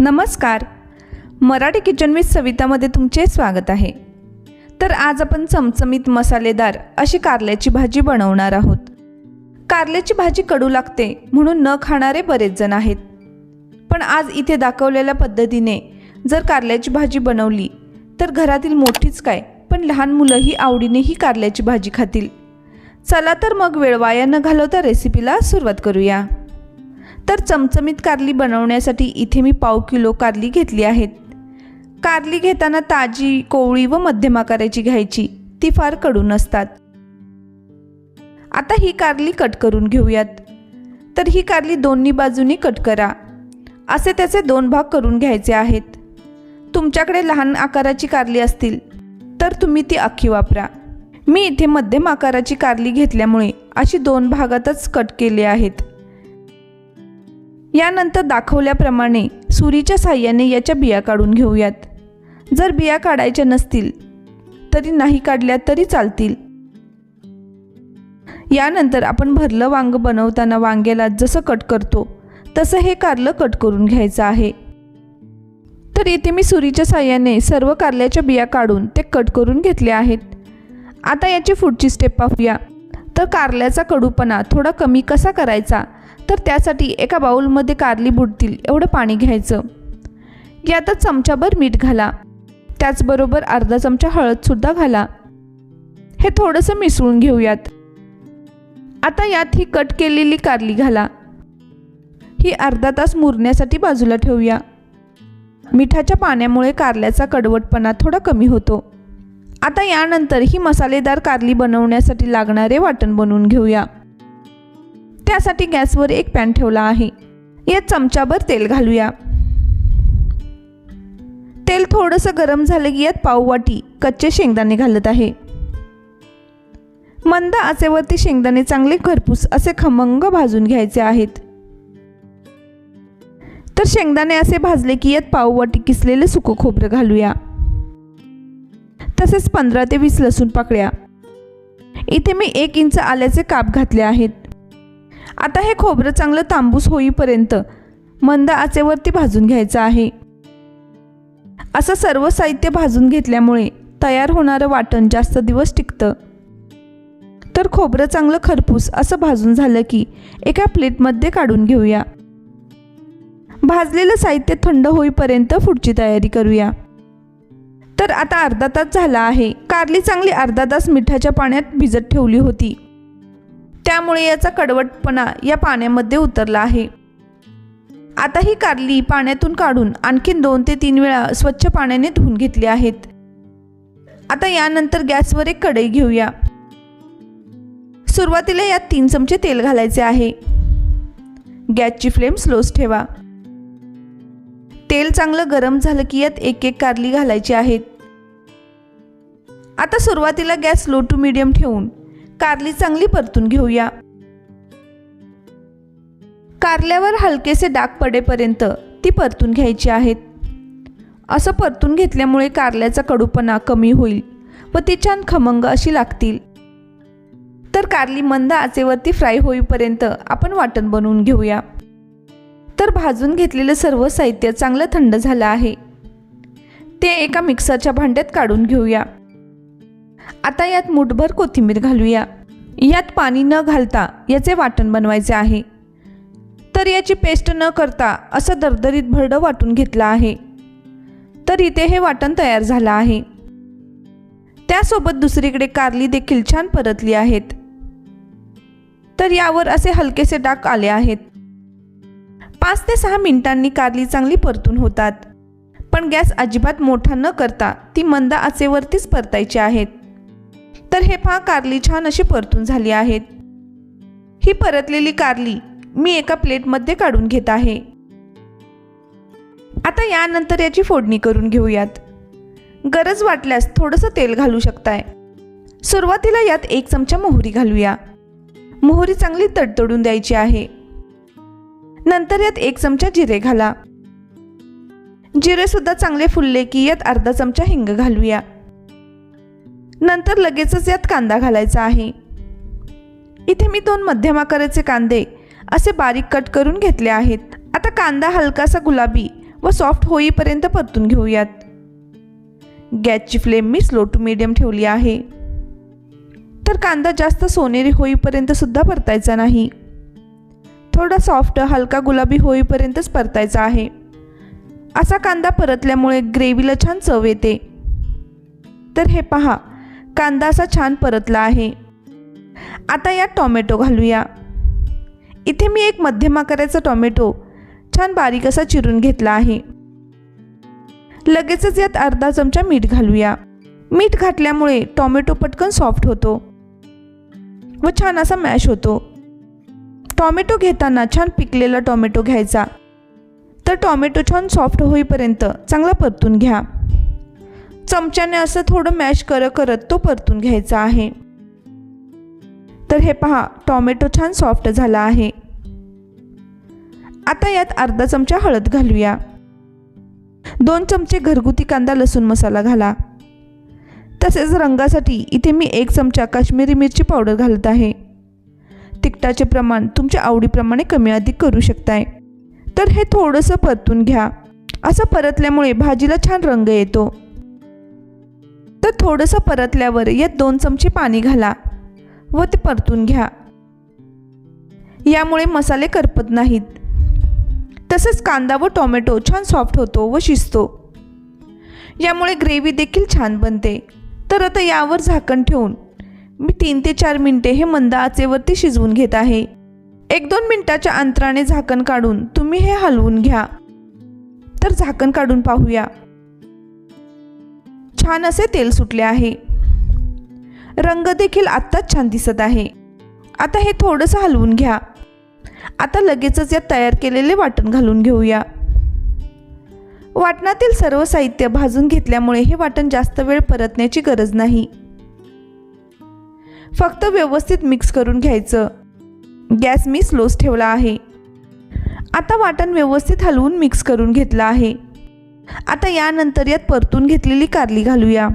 नमस्कार. Marathi kitchen with सवितामध्ये तुमचे स्वागत आहे. तर आज आपण चमचमीत मसालेदार अशी कारल्याची भाजी बनवणार आहोत. कारल्याची भाजी कडू लागते म्हणून न खाणारे बरेच जण आहेत. पण आज इथे दाखवलेल्या पद्धतीने जर कारल्याची भाजी बनवली तर घरातील मोठीच काय पण लहान मुलंही आवडीने ही कारल्याची भाजी खातील. चला तर मग वेळ वाया न घालवता रेसिपीला सुरुवात करूया. तर चमचमीत कारली बनवण्यासाठी इथे मी पाव किलो कारली घेतली आहेत. कारली घेताना ताजी कोवळी व मध्यम आकाराची घ्यायची. ती फार कडू नसतात आता ही कारली कट करून घेऊयात. तर ही कारली दोन्ही बाजूनी कट करा. असे त्याचे दोन भाग करून घ्यायचे आहेत. तुमच्याकडे लहान आकाराची कारली असतील तर तुम्ही ती अख्खी वापरा. मी इथे मध्यम आकाराची कारली घेतल्यामुळे अशी दोन भागातच कट केले आहेत. यानंतर दाखवल्याप्रमाणे सुरीच्या साह्याने याच्या बिया काढून घेऊयात. जर बिया काढायच्या नसतील तरी नाही काढल्या तरी चालतील. यानंतर आपण भरलं वांग बनवताना वांग्याला जसं कट करतो तसं हे कारलं कट करून घ्यायचं आहे. तर इथे मी सुरीच्या साह्याने सर्व कारल्याच्या बिया काढून ते कट करून घेतले आहेत. आता याची पुढची स्टेप पाहूया. तर कारल्याचा कडूपणा थोडा कमी कसा करायचा? तर त्यासाठी एका बाऊलमध्ये कारली बुडतील एवढं पाणी घ्यायचं. यातच चमचाभर मीठ घाला. त्याचबरोबर अर्धा चमचा हळदसुद्धा घाला. हे थोडंसं मिसळून घेऊयात. आता यात ही कट केलेली कारली घाला. ही अर्धा तास मुरण्यासाठी बाजूला ठेवूया. मिठाच्या पाण्यामुळे कारल्याचा कडवटपणा थोडा कमी होतो. आता यानंतर ही मसालेदार कारली बनवण्यासाठी लागणारे वाटण बनवून घेऊया. त्यासाठी गॅसवर एक पॅन ठेवला आहे. यात चमचाभर तेल घालूया. तेल थोडंसं गरम झालं की यात पाववाटी कच्चे शेंगदाणे घालत आहे. मंद आचेवरती शेंगदाणे चांगले खरपूस असे खमंग भाजून घ्यायचे आहेत. तर शेंगदाणे असे भाजले की यात पाववाटी किसलेले सुकं खोबरं घालूया. तसेच पंधरा ते वीस लसूण पाकळ्या. इथे मी एक इंच आल्याचे काप घातले आहेत. आता हे खोबरं चांगलं तांबूस होईपर्यंत मंद आचेवरती भाजून घ्यायचं आहे. असं सर्व साहित्य भाजून घेतल्यामुळे तयार होणारं वाटण जास्त दिवस टिकतं. तर खोबरं चांगलं खरपूस असं भाजून झालं की एका प्लेटमध्ये काढून घेऊया. भाजलेलं साहित्य थंड होईपर्यंत पुढची तयारी करूया. तर आता अर्धा तास झाला आहे. कारली चांगली अर्धा तास मिठाच्या पाण्यात भिजत ठेवली होती. त्यामुळे याचा कडवटपणा या पाण्यामध्ये उतरला आहे. आता ही कारली पाण्यातून काढून आणखीन दोन ते तीन वेळा स्वच्छ पाण्याने धुवून घेतली आहेत. आता यानंतर गॅसवर एक कढई घेऊया. सुरुवातीला यात तीन चमचे तेल घालायचे आहे. गॅसची फ्लेम स्लोच ठेवा. तेल चांगलं गरम झालं की यात एक एक कारली घालायची आहेत. आता सुरुवातीला गॅस लो टू मिडियम ठेवून कारली चांगली परतून घेऊया. कारल्यावर हलकेसे डाग पडेपर्यंत ती परतून घ्यायची आहेत. असं परतून घेतल्यामुळे कारल्याचा कडूपणा कमी होईल व ती छान खमंग अशी लागतील. तर कारली मंद आचेवरती फ्राय होईपर्यंत आपण वाटण बनवून घेऊया. तर भाजून घेतलेलं सर्व साहित्य चांगलं थंड झालं आहे. ते एका मिक्सरच्या भांड्यात काढून घेऊया. आता यात मुठभर कोथिंबीर घालूया. यात पाणी न घालता याचे वाटण बनवायचे आहे. तर याची पेस्ट न करता असं दरदरीत भरडं वाटून घेतलं आहे. तर इथे हे वाटण तयार झालं आहे. त्यासोबत दुसरीकडे कारली देखील छान परतली आहेत. तर यावर असे हलकेसे डाग आले आहेत. पाच ते सहा मिनिटांनी कारली चांगली परतून होतात. पण गॅस अजिबात मोठा न करता ती मंद आचेवरतीच परतायची आहेत. तर हे पहा कारली छान अशी परतून झाली आहेत. ही परतलेली कारली मी एका प्लेटमध्ये काढून घेत आहे. आता यानंतर याची फोडणी करून घेऊयात. गरज वाटल्यास थोडंसं तेल घालू शकताय. सुरुवातीला यात एक चमचा मोहरी घालूया. मोहरी चांगली तडतडून द्यायची आहे. नंतर यात एक चमचा जिरे घाला. जिरे सुद्धा चांगले फुलले की यात अर्धा चमचा हिंग घालूया. नंतर लगेचच यात कांदा घालायचा आहे. इथे मी दोन मध्यम आकाराचे कांदे असे बारीक कट करून घेतले आहेत. आता कांदा हलकासा गुलाबी व सॉफ्ट होईपर्यंत परतून घेऊयात. गॅसची फ्लेम मी स्लो टू मिडियम ठेवली आहे. तर कांदा जास्त सोनेरी होईपर्यंत सुद्धा परतायचा नाही. थोडा सॉफ्ट हलका गुलाबी होईपर्यंतच परतायचा आहे. असा कांदा परतल्यामुळे ग्रेव्हीला छान चव येते. तर हे पहा कांदा असा छान परतला आहे. आता यात टॉमॅटो घालूया. इथे मी एक मध्यम आकाराचा टॉमॅटो छान बारीक असा चिरून घेतला आहे. लगेचच यात अर्धा चमचा मीठ घालूया. मीठ घातल्यामुळे टॉमॅटो पटकन सॉफ्ट होतो व छान असा मॅश होतो. टॉमॅटो घेताना छान पिकलेला टॉमॅटो घ्यायचा. तर टॉमॅटो छान सॉफ्ट होईपर्यंत चांगला परतून घ्या. चमच्याने असं थोडं मॅश कर करत तो परतून घ्यायचा आहे. तर हे पहा टॉमॅटो छान सॉफ्ट झाला आहे. आता यात अर्धा चमचा हळद घालूया. दोन चमचे घरगुती कांदा लसूण मसाला घाला. तसेच रंगासाठी इथे मी एक चमचा काश्मीरी मिरची पावडर घालत आहे. तिखटाचे प्रमाण तुमच्या आवडीप्रमाणे कमी अधिक करू शकताय. तर हे थोडंसं परतून घ्या. असं परतल्यामुळे भाजीला छान रंग येतो. तर थोडंसं परतल्यावर यात दोन चमचे पाणी घाला व ते परतून घ्या. यामुळे मसाले करपत नाहीत. तसंच कांदा व टोमॅटो छान सॉफ्ट होतो व शिजतो. यामुळे ग्रेव्ही देखील छान बनते. तर आता यावर झाकण ठेवून मी तीन ते चार मिनटे हे मंद आचेवरती शिजवून घेत आहे. एक दोन मिनटाच्या अंतराने झाकण काढून तुम्ही हे हलवून घ्या. तर झाकण काढून पाहूया. छान असे तेल सुटले आहे. रंग देखील आत्ताच छान दिसत आहे. आता हे थोडंसं हलवून घ्या. आता लगेचच यात तयार केलेले वाटण घालून घेऊया. वाटणातील सर्व साहित्य भाजून घेतल्यामुळे हे वाटण जास्त वेळ परतण्याची गरज नाही. फक्त व्यवस्थित मिक्स करून घ्यायचं. गॅस मी स्लोच ठेवला आहे. आता वाटण व्यवस्थित हलवून मिक्स करून घेतलं आहे. आता यानंतर यात परतून घेतलेली कारली घालूया.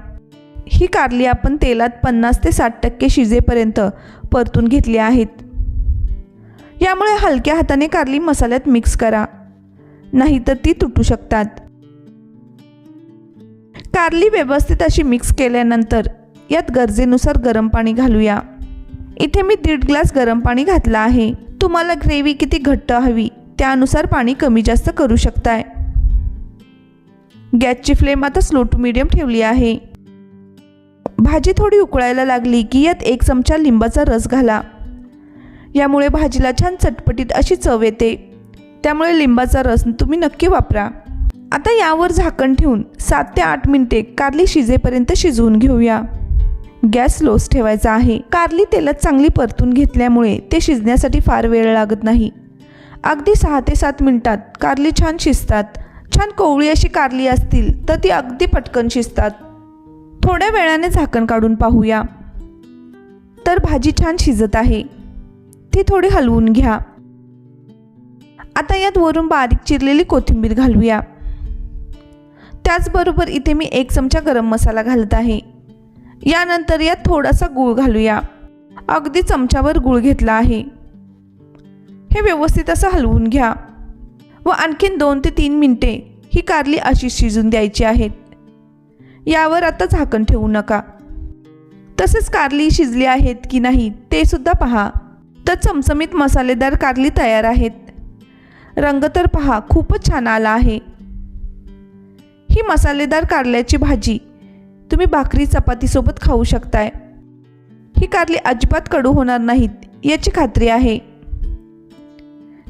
ही कारली आपण तेलात पन्नास ते साठ टक्के शिजेपर्यंत परतून घेतली आहेत. यामुळे हलक्या हाताने कारली मसाल्यात मिक्स करा. नाहीतर ती तुटू शकतात. कारली व्यवस्थित अशी मिक्स केल्यानंतर यात गरजेनुसार गरम पाणी घालूया. इथे मी दीड ग्लास गरम पाणी घातलं आहे. तुम्हाला ग्रेव्ही किती घट्ट हवी त्यानुसार पाणी कमी जास्त करू शकताय. गॅसची फ्लेम आता स्लो टू मिडियम ठेवली आहे. भाजी थोडी उकळायला लागली की यात एक चमचा लिंबाचा रस घाला. यामुळे भाजीला छान चटपटीत अशी चव येते. त्यामुळे लिंबाचा रस तुम्ही नक्की वापरा. आता यावर झाकण ठेवून सात ते आठ मिनिटे कारली शिजेपर्यंत शिजवून घेऊया. गॅस लोस ठेवायचा आहे. कारली तेलात चांगली परतून घेतल्यामुळे ते शिजण्यासाठी फार वेळ लागत नाही. अगदी सहा ते सात मिनिटात कारली छान शिजतात. छान कोवळी अशी कारली असतील तर ती अगदी पटकन शिजतात. थोड्या वेळाने झाकण काढून पाहूया. तर भाजी छान शिजत आहे. ती थोडी हलवून घ्या. आता यात वरून बारीक चिरलेली कोथिंबीर घालूया. त्याचबरोबर इथे मी एक चमचा गरम मसाला घालत आहे. यानंतर यात थोडासा गूळ घालूया. अगदी चमच्यावर गूळ घेतला आहे. हे व्यवस्थित असं हलवून घ्या. व आणखीन दोन ते तीन मिनटे ही कारली अशी शिजून द्यायची आहेत यावर आता झाकण ठेवू नका. तसेच कारली शिजली आहेत की नाही ते सुद्धा पहा. तर चमचमीत मसालेदार कारली तयार आहेत. रंग तर पहा खूपच छान आला आहे. ही मसालेदार कारल्याची भाजी तुम्ही भाकरी चपातीसोबत खाऊ शकताय. ही कारली अजिबात कडू होणार नाहीत याची खात्री आहे.